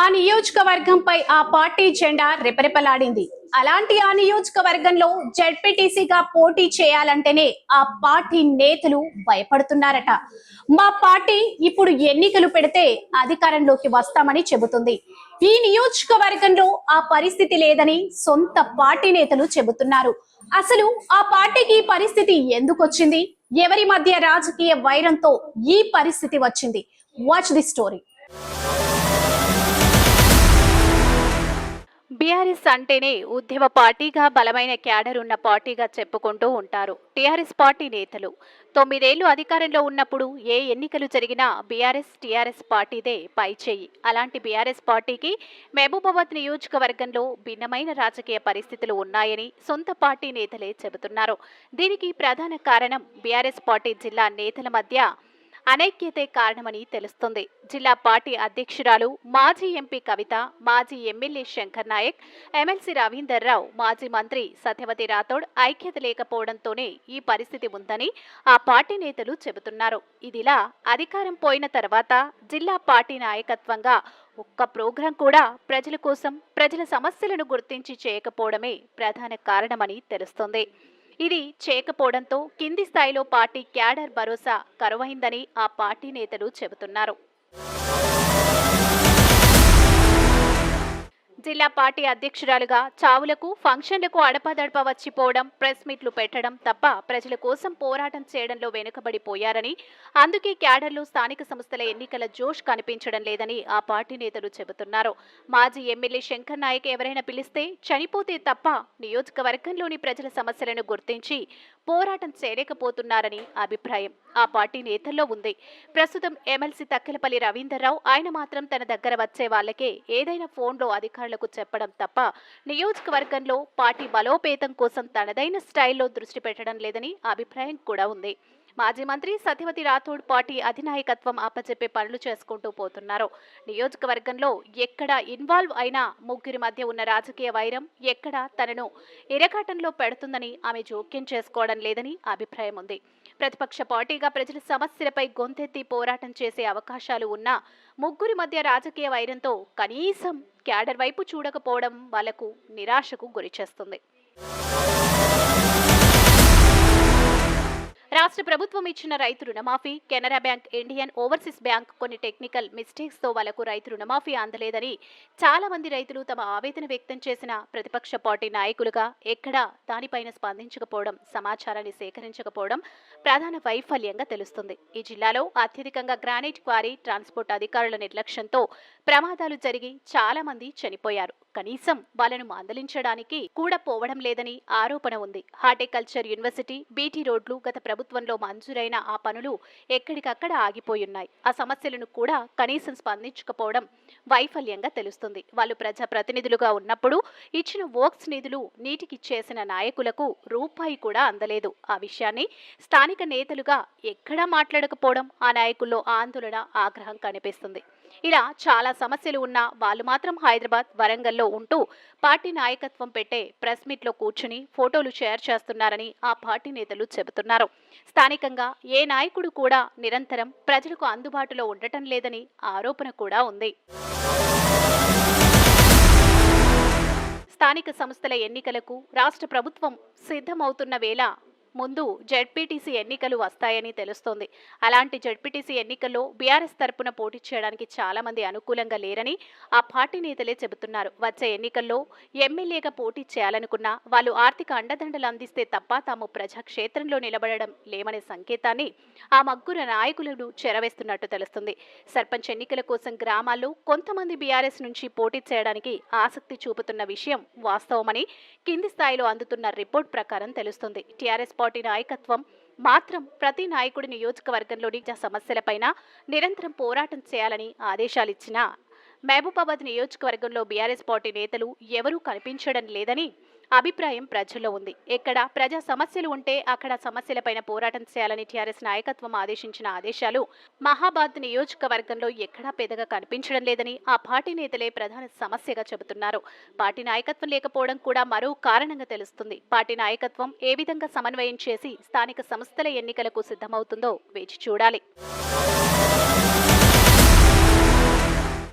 ఆ నియోజకవర్గంపై ఆ పార్టీ జెండా రెపరెపలాడింది. అలాంటి ఆ నియోజకవర్గంలో జడ్పీటీసీగా పోటీ చేయాలంటేనే ఆ పార్టీ నేతలు భయపడుతున్నారట. మా పార్టీ ఇప్పుడు ఎన్నికలు పెడితే అధికారంలోకి వస్తామని చెబుతుంది. ఈ నియోజకవర్గంలో ఆ పరిస్థితి లేదని సొంత పార్టీ నేతలు చెబుతున్నారు. అసలు ఆ పార్టీకి ఈ పరిస్థితి ఎందుకు వచ్చింది? ఎవరి మధ్య రాజకీయ వైరంతో ఈ పరిస్థితి వచ్చింది? వాచ్ ది స్టోరీ బీఆర్ఎస్ అంటేనే ఉద్యమ పార్టీగా బలమైన క్యాడర్ ఉన్న పార్టీగా చెప్పుకుంటూ ఉంటారు టీఆర్ఎస్ పార్టీ నేతలు. తొమ్మిదేళ్ళు అధికారంలో ఉన్నప్పుడు ఏ ఎన్నికలు జరిగినా బీఆర్ఎస్ టీఆర్ఎస్ పార్టీదే పైచేయి అలాంటి బీఆర్ఎస్ పార్టీకి మహబూబాబాద్ నియోజకవర్గంలో భిన్నమైన రాజకీయ పరిస్థితులు ఉన్నాయని సొంత పార్టీ నేతలే చెబుతున్నారు. దీనికి ప్రధాన కారణం బీఆర్ఎస్ పార్టీ జిల్లా నేతల మధ్య అనైక్యతే కారణమని తెలుస్తుంది. జిల్లా పార్టీ అధ్యక్షురాలు మాజీ ఎంపీ కవిత మాజీ ఎమ్మెల్యే శంకర్ నాయక్ ఎమ్మెల్సీ రవీందర్ రావు మాజీ మంత్రి సత్యవతి రాథోడ్ ఐక్యత లేకపోవడంతోనే ఈ పరిస్థితి ఉందని ఆ పార్టీ నేతలు చెబుతున్నారు. ఇదిలా అధికారం పోయిన తర్వాత జిల్లా పార్టీ నాయకత్వంగా ఒక్క ప్రోగ్రాం కూడా ప్రజల కోసం ప్రజల సమస్యలను గుర్తించి చేయకపోవడమే ప్రధాన కారణమని తెలుస్తోంది. ఇది చేయకపోవడంతో కింది స్థాయిలో పార్టీ క్యాడర్ భరోసా కరువైందని ఆ పార్టీ నేతలు చెబుతున్నారు. జిల్లా పార్టీ అధ్యక్షురాలుగా చావులకు ఫంక్షన్లకు అడపాదడప వచ్చిపోవడం ప్రెస్ మీట్లు పెట్టడం తప్ప ప్రజల కోసం పోరాటం చేయడంలో వెనుకబడిపోయారని అందుకే క్యాడర్లో స్థానిక సంస్థల ఎన్నికల జోష్ కనిపించడం లేదని ఆ పార్టీ నేతలు చెబుతున్నారు. మాజీ ఎమ్మెల్యే శంకర్ నాయక్ ఎవరైనా పిలిస్తే చనిపోతే తప్ప నియోజకవర్గంలోని ప్రజల సమస్యలను గుర్తించి పోరాటం చేయలేకపోతున్నారని అభిప్రాయం. ఆ పార్టీ నేతల్లో ఉంది. ప్రస్తుతం ఎమ్మెల్సీ తక్కెలపల్లి రవీందర్రావు ఆయన మాత్రం తన దగ్గర వచ్చే వాళ్ళకే ఏదైనా ఫోన్లో అధికారులకు చెప్పడం తప్ప నియోజకవర్గంలో పార్టీ బలోపేతం కోసం తనదైన స్టైల్లో దృష్టి పెట్టడం లేదని అభిప్రాయం కూడా ఉంది. మాజీ మంత్రి సత్యవతి రాథోడ్ పార్టీ అధినాయకత్వం అప్పచెప్పే పనులు చేసుకుంటూ పోతున్నారు. నియోజకవర్గంలో ఎక్కడ ఇన్వాల్వ్ అయినా ముగ్గురి మధ్య ఉన్న రాజకీయ వైరం ఎక్కడ తనను ఇరకాటంలో పెడుతుందని ఆమె జోక్యం చేసుకోవడం లేదని అభిప్రాయం ఉంది. ప్రతిపక్ష పార్టీగా ప్రజల సమస్యలపై గొంతెత్తి పోరాటం చేసే అవకాశాలు ఉన్నా ముగ్గురి మధ్య రాజకీయ వైరంతో కనీసం క్యాడర్ వైపు చూడకపోవడం వాళ్ళకు నిరాశకు గురిచేస్తుంది రాష్ట్ర ప్రభుత్వం ఇచ్చిన రైతు రుణమాఫీ Canara bank Indian overseas bank కొన్ని టెక్నికల్ మిస్టేక్స్తో వాళ్ళకు రైతు రుణమాఫీ అందలేదని చాలా మంది రైతులు తమ ఆవేదన వ్యక్తం చేసిన ప్రతిపక్ష పార్టీ నాయకులుగా ఎక్కడా దానిపైన స్పందించకపోవడం సమాచారాన్ని సేకరించకపోవడం ప్రధాన వైఫల్యంగా తెలుస్తుంది. ఈ జిల్లాలో అత్యధికంగా గ్రానైట్ క్వారీ ట్రాన్స్పోర్ట్ అధికారుల నిర్లక్ష్యంతో ప్రమాదాలు జరిగి చాలా మంది చనిపోయారు. కనీసం వాళ్ళను మందలించడానికి కూడా పోవడం లేదని ఆరోపణ ఉంది. హార్టికల్చర్ యూనివర్సిటీ బీటీ రోడ్లు గత ప్రభుత్వంలో మంజూరైన ఆ పనులు ఎక్కడికక్కడ ఆగిపోయున్నాయి. ఆ సమస్యలను కూడా కనీసం స్పందించకపోవడం వైఫల్యంగా తెలుస్తుంది. వాళ్ళు ప్రజా ప్రతినిధులుగా ఉన్నప్పుడు ఇచ్చిన వోక్స్ నిధులు నీటికి చేసిన నాయకులకు రూపాయి కూడా అందలేదు. ఆ విషయాన్ని స్థానిక నేతలుగా ఎక్కడా మాట్లాడకపోవడం ఆ నాయకుల్లో ఆందోళన ఆగ్రహం కనిపిస్తుంది. ఇలా చాలా సమస్యలు ఉన్నా వాళ్ళు మాత్రం హైదరాబాద్ వరంగల్లో ఉంటూ పార్టీ నాయకత్వం పెట్టే ప్రెస్ మీట్లో కూర్చుని ఫోటోలు షేర్ చేస్తున్నారని ఆ పార్టీ నేతలు చెబుతున్నారు. స్థానికంగా ఏ నాయకుడు కూడా నిరంతరం ప్రజలకు అందుబాటులో ఉండటం లేదని ఆరోపణ కూడా ఉంది. స్థానిక సంస్థల ఎన్నికలకు రాష్ట్ర ప్రభుత్వం సిద్ధమవుతున్న వేళ ముందు జెడ్పీటీసీ ఎన్నికలు వస్తాయని తెలుస్తోంది. అలాంటి జెడ్పీటీసీ ఎన్నికల్లో బీఆర్ఎస్ తరపున పోటీ చేయడానికి చాలామంది అనుకూలంగా లేరని ఆ పార్టీ నేతలే చెబుతున్నారు. వచ్చే ఎన్నికల్లో ఎమ్మెల్యేగా పోటీ చేయాలనుకున్నా వాళ్ళు ఆర్థిక అండదండలు అందిస్తే తప్ప తాము ప్రజాక్షేత్రంలో నిలబడడం లేమనే సంకేతాన్ని ఆ మగ్గుర నాయకులను చెరవేస్తున్నట్టు తెలుస్తుంది. సర్పంచ్ ఎన్నికల కోసం గ్రామాల్లో కొంతమంది బీఆర్ఎస్ నుంచి పోటీ చేయడానికి ఆసక్తి చూపుతున్న విషయం వాస్తవమని కింది స్థాయిలో అందుతున్న రిపోర్ట్ ప్రకారం తెలుస్తుంది. టీఆర్ఎస్ పార్టీ నాయకత్వం మాత్రం ప్రతి నాయకుడి నియోజకవర్గంలోని సమస్యలపైన నిరంతరం పోరాటం చేయాలని ఆదేశాలిచ్చినా మహబూబాబాద్ నియోజకవర్గంలో బీఆర్ఎస్ పార్టీ నేతలు ఎవరూ కనిపించడం లేదని అభిప్రాయం ప్రజల్లో ఉంది. ఎక్కడ ప్రజా సమస్యలు ఉంటే అక్కడ సమస్యలపైన పోరాటం చేయాలని టీఆర్ఎస్ నాయకత్వం ఆదేశించిన ఆదేశాలు మహాబాద్ నియోజకవర్గంలో ఎక్కడా పెద్దగా కనిపించడం లేదని ఆ పార్టీ నేతలే ప్రధాన సమస్యగా చెబుతున్నారు. పార్టీ నాయకత్వం లేకపోవడం కూడా మరో కారణంగా తెలుస్తుంది. పార్టీ నాయకత్వం ఏ విధంగా సమన్వయం చేసి స్థానిక సంస్థల ఎన్నికలకు సిద్ధమవుతుందో వేచి చూడాలి.